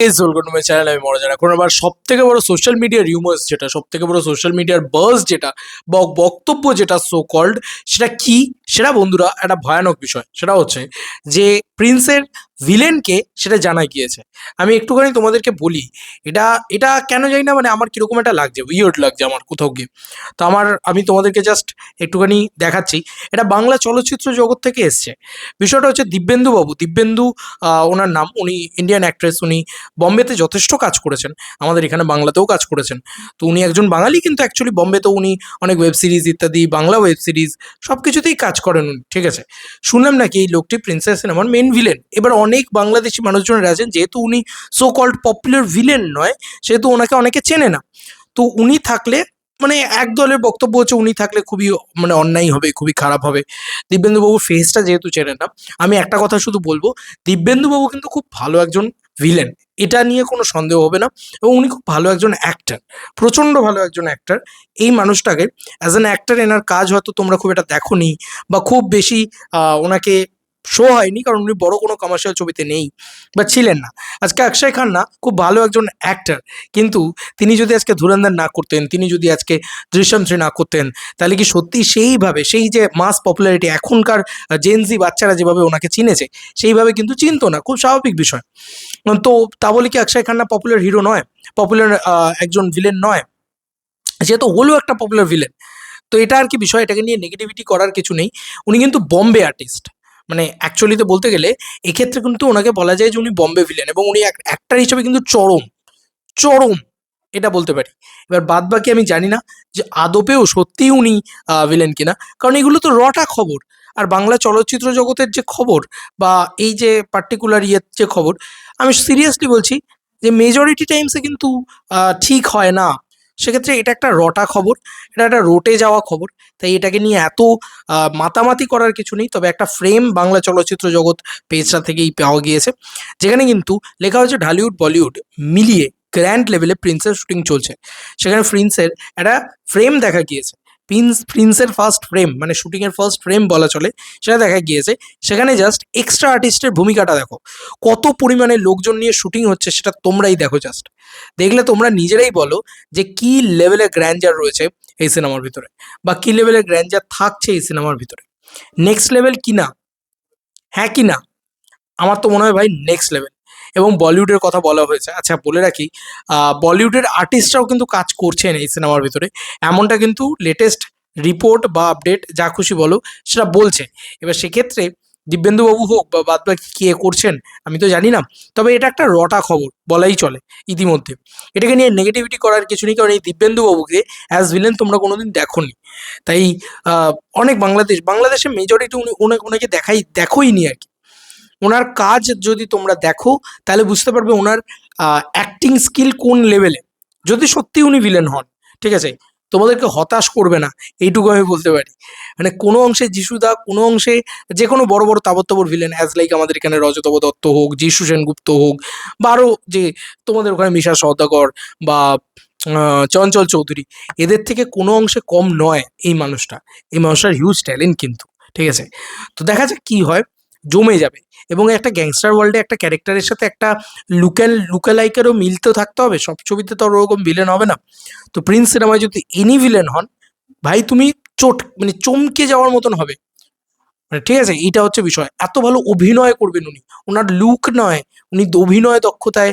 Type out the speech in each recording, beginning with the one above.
My channel আমি সব থেকে বড় সোশ্যাল মিডিয়ার রিউমার্স যেটা সব থেকে বড় সোশ্যাল মিডিয়ার বার্স যেটা বক্তব্য যেটা সো কল্ড সেটা কি? সেটা বন্ধুরা একটা ভয়ানক বিষয়, সেটা হচ্ছে যে প্রিন্সের ভিলেনকে সেটা জানা গিয়েছে। আমি একটুখানি তোমাদেরকে বলি, এটা এটা কেন জানি না মানে আমার কীরকম একটা লাগছে উইয়ার্ড লাগছে আমার কোথাও গিয়ে। তো আমার, আমি তোমাদেরকে জাস্ট একটুখানি দেখাচ্ছি, এটা বাংলা চলচ্চিত্র জগৎ থেকে এসছে। বিষয়টা হচ্ছে দিব্যেন্দু বাবু, দিব্যেন্দু ওনার নাম, উনি ইন্ডিয়ান অ্যাক্ট্রেস উনি বম্বেতে যথেষ্ট কাজ করেছেন, আমাদের এখানে বাংলাতেও কাজ করেছেন। তো উনি একজন বাঙালি, কিন্তু অ্যাকচুয়ালি বম্বেতেও উনি অনেক ওয়েব সিরিজ ইত্যাদি, বাংলা ওয়েব সিরিজ সব কিছুতেই কাজ করেন ঠিক আছে? শুনলাম নাকি এই লোকটি প্রিন্সেস সিনেমার মেন ভিলেন এবার অনেক বাংলাদেশি মানুষজনের আছেন যেহেতু উনি সো কল্ড পপুলার ভিলেন নয়, সেহেতু ওনাকে অনেকে চেনে না। তো উনি থাকলে মানে এক দলের বক্তব্য হচ্ছে উনি থাকলে খুবই মানে অন্যায় হবে, খুবই খারাপ হবে। দিব্যেন্দুবাবুর ফেসটা যেহেতু চেনে না, আমি একটা কথা শুধু বলব, দিব্যেন্দুবাবু কিন্তু খুব ভালো একজন ভিলেন এটা নিয়ে কোনো সন্দেহ হবে না। এবং উনি খুব ভালো একজন অ্যাক্টার প্রচণ্ড ভালো একজন অ্যাক্টার এই মানুষটাকে অ্যাজ অ্যান অ্যাক্টার এনার কাজ হয়তো তোমরা খুব এটা দেখো বা খুব বেশি ওনাকে শো হয়নি, কারণ উনি বড় কোনো কমার্শিয়াল ছবিতে নেই, বা ছিলেন না। আজকে অক্ষয় খান্না খুব ভালো একজন অ্যাক্টার কিন্তু তিনি যদি আজকে ধুরন্ধর না করতেন, তিনি যদি আজকে দৃশ্যম থ্রি না করতেন, তাহলে কি সত্যি সেইভাবে, সেই যে মাস পপুলারিটি এখনকার জেনজি বাচ্চারা যেভাবে ওনাকে চিনেছে, সেইভাবে কিন্তু চিনতো না, খুব স্বাভাবিক বিষয়। তো তা বলে কি অক্ষয় খান্না পপুলার হিরো নয়? পপুলার একজন ভিলেন নয়? সে তো হলো একটা পপুলার ভিলেন তো এটা আর কি বিষয়, এটাকে নিয়ে নেগেটিভিটি করার কিছু নেই। উনি কিন্তু বম্বে আর্টিস্ট মানে অ্যাকচুয়ালিতে বলতে গেলে এক্ষেত্রে কিন্তু ওনাকে বলা যায় যে উনি বম্বে ভিলেন এবং উনি অ্যাক্টার হিসেবে কিন্তু চরম চরম এটা বলতে পারি। এবার বাদ বাকি আমি জানি না যে আদপেও সত্যিই উনি ভিলেন কিনা, কারণ এগুলো তো রটা খবর। আর বাংলা চলচ্চিত্র জগতের যে খবর বা এই যে পার্টিকুলার ইয়ের যে খবর, আমি সিরিয়াসলি বলছি যে মেজরিটি টাইমসে কিন্তু ঠিক হয় না। সেক্ষেত্রে এটা একটা রটা খবর, এটা একটা রোটে যাওয়া খবর। তাই এটাকে নিয়ে এত মাতামাতি করার কিছু নেই। তবে একটা ফ্রেম বাংলা চলচ্চিত্র জগৎ পেজটা থেকেই পাওয়া গিয়েছে, যেখানে কিন্তু লেখা হয়েছে ঢালিউড, বলিউড মিলিয়ে গ্র্যান্ড লেভেলে প্রিন্সের শুটিং চলছে। সেখানে প্রিন্সের একটা ফ্রেম দেখা গিয়েছে। প্রিন্স প্রিন্সের ফার্স্ট ফ্রেম মানে শুটিংয়ের ফার্স্ট ফ্রেম বলা চলে, সেটা দেখা গিয়েছে। সেখানে জাস্ট এক্সট্রা আর্টিস্টের ভূমিকাটা দেখো। কত পরিমাণে লোকজন নিয়ে শুটিং হচ্ছে সেটা তোমরাই দেখো জাস্ট দেখলে তোমরা নিজেরাই বলো যে কি লেভেলের গ্র্যান্ডার রয়েছে এই সিনেমার ভিতরে, বা কি লেভেলের গ্র্যান্ডার থাকছে এই সিনেমার ভিতরে। নেক্সট লেভেল কি না হ্যাঁ কি না আমার তো মনে হয় ভাই নেক্সট লেভেল এবং বলিউডের কথা বলা হয়েছে। আচ্ছা বলে রাখি বলিউডের আর্টিস্টরাও কিন্তু কাজ করছেন এই সিনেমার ভিতরে। এমনটা কিন্তু লেটেস্ট রিপোর্ট বা আপডেট যা খুশি বলো, সেটা বলছে। এবার সেক্ষেত্রে দিব্যেন্দুবাবু হোক বা বাদ বাকি কে করছেন, আমি তো জানি না। তবে এটা একটা রটা খবর, বলাই চলে ইতিমধ্যে। এটাকে নিয়ে নেগেটিভিটি করার কিছু নেই, কারণ এই দিব্যেন্দুবাবুকে অ্যাজ ভিলেন তোমরা কোনোদিন দেখোনি। তাই অনেক বাংলাদেশ, বাংলাদেশের মেজরিটি উনি ওনাকে দেখাই দেখোই নি আর কি। ওনার কাজ যদি তোমরা দেখো, তাহলে বুঝতে পারবে ওনার অ্যাক্টিং স্কিল কোন লেভেলে যদি সত্যি উনি ভিলেন হন, ঠিক আছে? তোমাদেরকে হতাশ করবে না, এইটুকু আমি বলতে পারি। মানে কোনো অংশে যিশুদা কোনো অংশে যে কোনো বড় বড় তাবত্তবর ভিলেন অ্যাজ লাইক আমাদের এখানে রজতব দত্ত হোক, যিশু সেনগুপ্ত হোক, বা আরও যে তোমাদের ওখানে মিশা সওদাগর বা চঞ্চল চৌধুরী, এদের থেকে কোনো অংশে কম নয় এই মানুষটা। এই মানুষটার হিউজ ট্যালেন্ট কিন্তু, ঠিক আছে? তো দেখা যাক কী হয়। জমে যাবে। এবং একটা গ্যাংস্টার ওয়ার্ল্ডে একটা ক্যারেক্টারের সাথে একটা লুক্যাল লুকালাইকেরও মিল তো থাকতে হবে। সব ছবিতে তো ওরকম ভিলেন হবে না। তো প্রিন্স সিনেমায় যদি এনি ভিলেন হন, ভাই তুমি চোট মানে চমকে যাওয়ার মতন হবে। মানে ঠিক আছে, এইটা হচ্ছে বিষয়। এত ভালো অভিনয় করবেন উনি। ওনার লুক নয়, উনি অভিনয় দক্ষতায়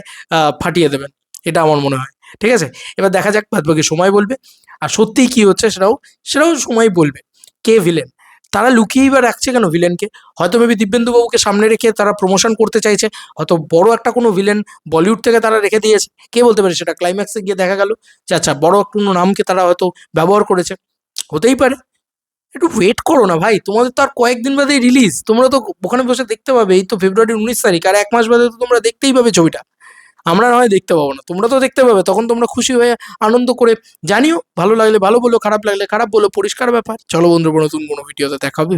ফাটিয়ে দেবেন। এটা আমার মনে হয়। ঠিক আছে? এবার দেখা যাক, বাদবাকি সময় বলবে। আর সত্যিই কি হচ্ছে সেটাও সেটাও সময় বলবে। কে ভিলেন তারা লুকিয়েই বা রাখছে কেন ভিলেনকে হয়তো মেবি দিব্যেন্দুবাবুকে সামনে রেখে তারা প্রমোশন করতে চাইছে, হয়তো বড় একটা কোনো ভিলেন বলিউড থেকে তারা রেখে দিয়েছে। কে বলতে পারে সেটা ক্লাইম্যাক্সে গিয়ে দেখা গেল যে আচ্ছা বড় কোনো নামকে তারা হয়তো ব্যবহার করেছে। হতেই পারে। একটু ওয়েট করো না ভাই, তোমাদের তো আর কয়েকদিন বাদেই রিলিজ তোমরা তো ওখানে বসে দেখতে পাবে, এই তো ফেব্রুয়ারির উনিশ তারিখ, আর এক মাস বাদে তো তোমরা দেখতেই পাবে ছবিটা। আমরা নয় দেখতে পাবো না। তোমরা তো দেখতে পাবে, তখন তোমরা খুশি হয়ে আনন্দ করে জানিও। ভালো লাগলে ভালো বলো, খারাপ লাগলে খারাপ বলো, পরিষ্কার ব্যাপার। চলো বন্ধু নতুন কোনো ভিডিওতে দেখা হবে